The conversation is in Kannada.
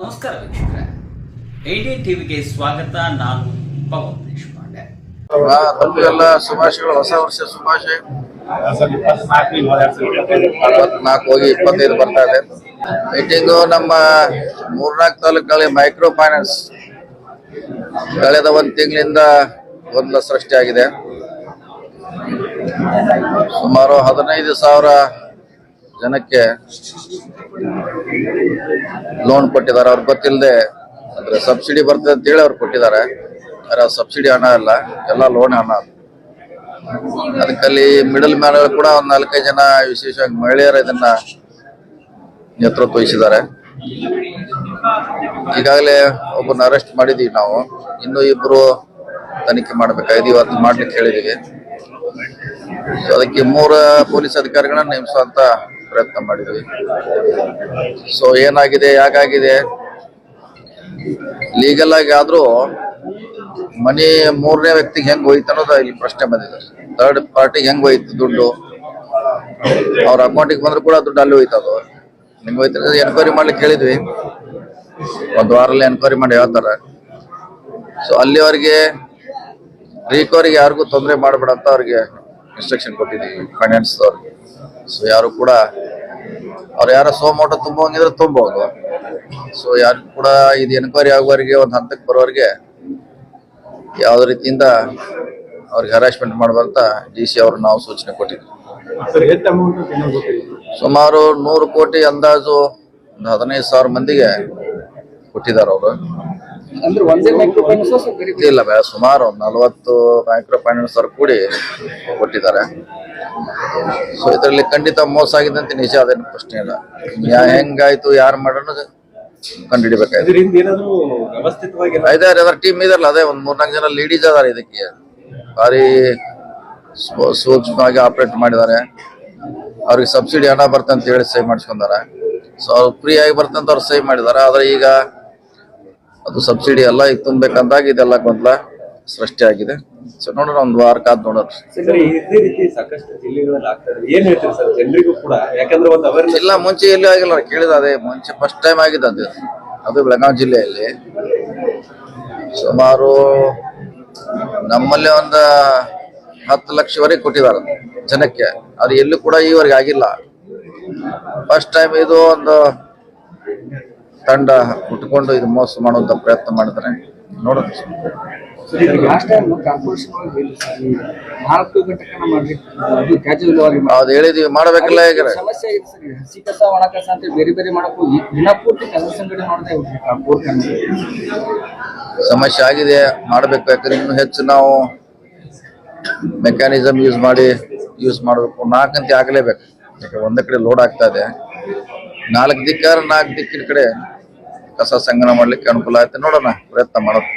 ನಮಸ್ಕಾರ ವೀಕ್ಷಕರೇ. ಐಡಿ ಟಿವಿಗೆ ಸ್ವಾಗತ. ನಾನು ಪವನ್ ದೇಶಪಾಂಡೆ. ಶುಭಾಶಯಗಳು. ಹೊಸ ವರ್ಷ ಶುಭಾಶಯ. ಇಪ್ಪತ್ನಾಲ್ಕು ಹೋಗಿ ಇಪ್ಪತ್ತೈದು ಬರ್ತಾ ಇದೆ. ಮೀಟಿಂಗು ನಮ್ಮ ಮೂರ್ನಾಲ್ಕು ತಾಲೂಕಲ್ಲಿ ಮೈಕ್ರೋ ಫೈನಾನ್ಸ್ ಕಳೆದ ಒಂದು ತಿಂಗಳಿಂದ ಗೊಂದಲ ಸೃಷ್ಟಿಯಾಗಿದೆ ಸುಮಾರು ಹದಿನೈದು ಸಾವಿರ ಜನಕ್ಕೆ ಲೋನ್ ಕೊಟ್ಟಿದ್ದಾರೆ. ಅವ್ರಿಗೆ ಗೊತ್ತಿಲ್ಲದೆ ಅಂದ್ರೆ ಸಬ್ಸಿಡಿ ಬರ್ತದೆ ಅಂತೇಳಿ ಅವ್ರು ಕೊಟ್ಟಿದ್ದಾರೆ. ಆದರೆ ಸಬ್ಸಿಡಿ ಹಣ ಅಲ್ಲ, ಎಲ್ಲ ಲೋನ್ ಹಣ ಅದಕ್ಕಲ್ಲಿ ಮಿಡಲ್ ಮ್ಯಾನ್ ಕೂಡ ಒಂದು ನಾಲ್ಕೈದು ಜನ ವಿಶೇಷವಾಗಿ ಮಹಿಳೆಯರು ಇದನ್ನ ನೇತೃತ್ವ ವಹಿಸಿದ್ದಾರೆ ಈಗಾಗಲೇ ಒಬ್ಬನ ಅರೆಸ್ಟ್ ಮಾಡಿದೀವಿ ನಾವು. ಇನ್ನು ಇಬ್ರು ತನಿಖೆ ಮಾಡ್ಬೇಕಾಗಿದೆ ಇವತ್ತು ಮಾಡ್ಲಿಕ್ಕೆ ಹೇಳಿದೀವಿ. ಅದಕ್ಕೆ ಮೂರ ಪೊಲೀಸ್ ಅಧಿಕಾರಿಗಳನ್ನ ನೇಮಿಸುವಂತ ಪ್ರಯತ್ನ ಮಾಡಿದ್ವಿ. ಸೊ ಏನಾಗಿದೆ ಯಾಕಾಗಿದೆ ಲೀಗಲ್ ಆಗಿ ಆದ್ರೂ ಮನಿ ಮೂರನೇ ವ್ಯಕ್ತಿಗೆ ಹೆಂಗ್ ಹೋಯ್ತು ಅನ್ನೋದು ಇಲ್ಲಿ ಪ್ರಶ್ನೆ ಬಂದಿದೆ. ಥರ್ಡ್ ಪಾರ್ಟಿಗೆ ಹೆಂಗ್ ಹೋಯ್ತು ದುಡ್ಡು? ಅವ್ರ ಅಕೌಂಟಿಗೆ ಬಂದ್ರು ಕೂಡ ದುಡ್ಡು ಅಲ್ಲಿ ಹೋಯ್ತು ಅದು ನಿಮ್ಗೆ ಹೋಯ್ತು ಎನ್ಕ್ವೈರಿ ಮಾಡ್ಲಿಕ್ಕೆ ಕೇಳಿದ್ವಿ ಒಂದು ವಾರಲ್ಲಿ ಎನ್ಕ್ವೈರಿ ಮಾಡಿ ಹೇಳ್ತಾರೆ. ಸೊ ಅಲ್ಲಿವರೆಗೆ ರೀಕವರಿಗೆ ಯಾರಿಗೂ ತೊಂದರೆ ಮಾಡಬೇಡ ಅಂತ ಅವ್ರಿಗೆ ಇನ್ಸ್ಟ್ರಕ್ಷನ್ ಕೊಟ್ಟಿದ್ದೀವಿ ಫೈನಾನ್ಸ್ ಅವ್ರಿಗೆ. ಸೊ ಯಾರು ಕೂಡ ಅವ್ರು ಯಾರ ಸೋಮೋಟ ತುಂಬಿದ್ರೆ ತುಂಬೋದು ಸೊ ಯಾರು ಕೂಡ ಇದು ಎನ್ಕ್ವೈರಿ ಆಗುವವರೆಗೆ ಒಂದು ಹಂತಕ್ಕೆ ಬರೋವರೆಗೆ ಯಾವುದೇ ರೀತಿಯಿಂದ ಅವ್ರಿಗೆ ಹರಾಸ್ಮೆಂಟ್ ಮಾಡುವಂತ ಡಿ ಸಿ ಅವರು ನಾವು ಸೂಚನೆ ಕೊಟ್ಟಿದ್ವಿ. ಸುಮಾರು ನೂರು ಕೋಟಿ ಅಂದಾಜು ಒಂದು ಹದಿನೈದು ಸಾವಿರ ಮಂದಿಗೆ ಕೊಟ್ಟಿದ್ದಾರೆ ಅವರು. ಅಂದ್ರೆ ಒಂದೇ ಮೈಕ್ರೋ ಫೈನಾನ್ಸ್ ಇಲ್ಲ ಸುಮಾರು ಒಂದು ನಲವತ್ತು ಮೈಕ್ರೋ ಫೈನಾನ್ಸ್ ಅವ್ರು ಕೂಡಿ ಕೊಟ್ಟಿದ್ದಾರೆ. ಸೊ ಇದರಲ್ಲಿ ಖಂಡಿತ ಮೋಸ ಆಗಿದೆ ಅಂತ ನಿಜ ಅದೇನು ಪ್ರಶ್ನೆ ಇಲ್ಲ. ಯಾ- ಹೆಂಗಾಯ್ತು ಯಾರು ಮಾಡೋಣ ಕಂಡುಹಿಡಿಬೇಕಾಯ್ತು. ಇದರಿಂದ ಏನಾದ್ರು ವ್ಯವಸ್ಥಿತವಾಗಿ ಇದಾರೆ ಅದರ ಟೀಮ್ ಇದಾರಲ್ಲ ಅದೇ ಒಂದ್ ಮೂರ್ನಾಲ್ಕು ಜನ ಲೀಡೀಸ್ ಅದಾರೆ ಇದಕ್ಕೆ. ಭಾರಿ ಸೂಕ್ಷ್ಮವಾಗಿ ಆಪರೇಟ್ ಮಾಡಿದ್ದಾರೆ. ಅವ್ರಿಗೆ ಸಬ್ಸಿಡಿ ಹಣ ಬರ್ತಂತ ಹೇಳಿ ಸಹಿ ಮಾಡಿಸ್ಕೊಂಡಾರೆ. ಸೊ ಅವ್ರು ಫ್ರೀ ಆಗಿ ಬರ್ತಂತ ಅವ್ರು ಸಹಿ ಮಾಡಿದಾರೆ ಆದ್ರೆ ಈಗ ಅದು ಸಬ್ಸಿಡಿ ಎಲ್ಲ ಈಗ ತುಂಬಬೇಕಂದಾಗ ಇದೆಲ್ಲ ಗೊಂದಲ ಸೃಷ್ಟಿಯಾಗಿದೆ ಸೊ ನೋಡೋಣ ಒಂದು ವಾರ ಕಾದ್ ನೋಡೋಣ ಇದೇ ರೀತಿ ಸಾಕಷ್ಟು ಜಿಲ್ಲೆಗಳಲ್ಲಿ ಆಗ್ತಾ ಇದೆ. ಏನ್ ಹೇಳ್ತೀರಿ ಸರ್ ಜನರಿಗೂ ಕೂಡ? ಯಾಕಂದ್ರೆ ಒಂದು ಅವೇರ್ನೆಸ್ ಇಲ್ಲ ಮುಂಚೆ ಎಲ್ಲಿ ಆಗಿಲ್ಲ. ಕೇಳಿದ ಅದೇ ಮುಂಚೆ ಫಸ್ಟ್ ಟೈಮ್ ಆಗಿದೆ ಅದು. ಅದು ಬೆಳಗಾವಿ ಜಿಲ್ಲೆಯಲ್ಲಿ. ಸುಮಾರು ನಮ್ಮಲ್ಲಿ ಒಂದು ಹತ್ತು ಲಕ್ಷವರೆಗೆ ಕೊಟ್ಟಿದ್ದಾರೆ ಜನಕ್ಕೆ. ಅದು ಎಲ್ಲೂ ಕೂಡ ಈವರೆಗೆ ಆಗಿಲ್ಲ. ಫಸ್ಟ್ ಟೈಮ್ ಇದು ಒಂದು ತಂಡ ಉಟ್ಕೊಂಡು ಇದು ಮೋಸ ಮಾಡುವಂತ ಪ್ರಯತ್ನ ಮಾಡಿದ್ರೆ ನೋಡೋಣ. ಮಾಡ್ಲಿಕ್ಕೆ ಅದು ಹೇಳಿದೀವಿ ಮಾಡ್ಬೇಕಲ್ಲ ಈಗ ಸಮಸ್ಯೆ ಆಗಿದೆ ಸರ್ ಈಗ. ಹಸಿ ಕಸ ಒಣ ಕಸ ಅಂತ ಬೇರೆ ಬೇರೆ ಮಾಡಕ್ ಹೋಗಿ ಸಂಘಟನೆ ಮಾಡ್ತಾ ಇವ್ರಿ ಸಮಸ್ಯೆ ಆಗಿದೆ ಮಾಡಬೇಕು ಯಾಕಂದ್ರೆ ಇನ್ನು ಹೆಚ್ಚು ನಾವು ಮೆಕ್ಯಾನಿಸಮ್ ಯೂಸ್ ಮಾಡಿ ಯೂಸ್ ಮಾಡಬೇಕು. ನಾಲ್ಕಂತೆ ಆಗಲೇಬೇಕು. ಯಾಕಂದ್ರೆ ಒಂದೇ ಕಡೆ ಲೋಡ್ ಆಗ್ತಾ ಇದೆ. ನಾಲ್ಕು ದಿಕ್ಕಾರ ನಾಲ್ಕು ದಿಕ್ಕಿನ ಕಡೆ ಕಸ ಸಂಗ್ರಹ ಮಾಡ್ಲಿಕ್ಕೆ ಅನುಕೂಲ ಆಯ್ತು ನೋಡೋಣ ಪ್ರಯತ್ನ ಮಾಡೋದು